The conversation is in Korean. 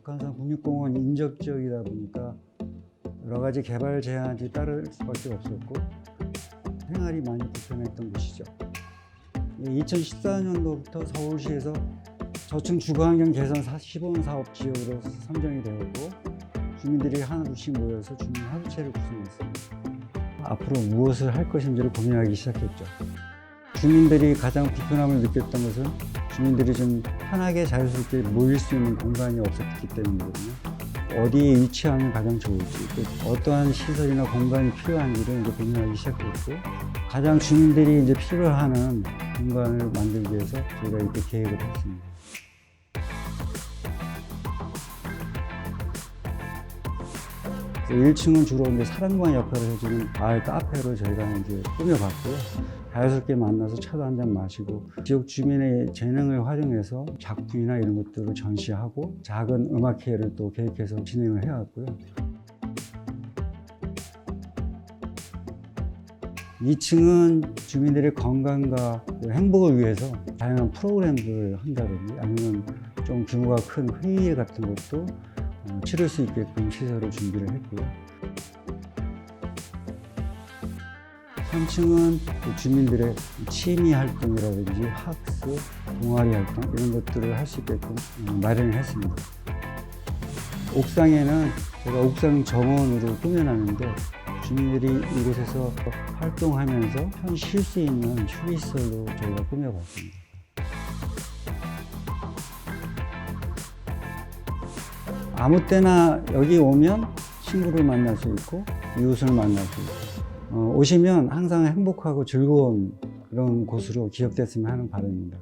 북한산 국립공원 인접 지역이다 보니까 여러 가지 개발 제한이 따를 수밖에 없었고 생활이 많이 불편했던 곳이죠. 2014년도부터 서울시에서 저층 주거환경 개선 사- 시범 사업 지역으로 선정이 되었고 주민들이 하나둘씩 모여서 주민 하루체를 구성했습니다. 앞으로 무엇을 할 것인지를 고민하기 시작했죠. 주민들이 가장 불편함을 느꼈던 것은 주민들이 좀 편하게 자유스럽게 모일 수 있는 공간이 없었기 때문이거든요. 어디에 위치하면 가장 좋을지, 또 어떠한 시설이나 공간이 필요한지를 이제 고민하기 시작했고, 가장 주민들이 이제 필요하는 공간을 만들기 위해서 저희가 이렇게 계획을 했습니다. 1층은 주로 이제 사랑방 역할을 해주는 마을 카페로 저희가 이제 꾸며봤고요. 자연스럽게 만나서 차도 한 잔 마시고 지역 주민의 재능을 활용해서 작품이나 이런 것들을 전시하고 작은 음악회를 또 계획해서 진행을 해왔고요. 2층은 주민들의 건강과 그 행복을 위해서 다양한 프로그램들을 한다든지 아니면 좀 규모가 큰 회의 같은 것도 어, 치를 수 있게끔 시설을 준비를 했고요. 3층은 그 주민들의 취미 활동이라든지 학습, 동아리 활동 이런 것들을 할 수 있게끔 음, 마련을 했습니다. 옥상에는 제가 옥상 정원으로 꾸며놨는데 주민들이 이곳에서 활동하면서 편 쉴 수 있는 휴게시설로 저희가 꾸며봤습니다. 아무 때나 여기 오면 친구를 만날 수 있고 이웃을 만날 수 있고 어, 오시면 항상 행복하고 즐거운 그런 곳으로 기억됐으면 하는 바람입니다.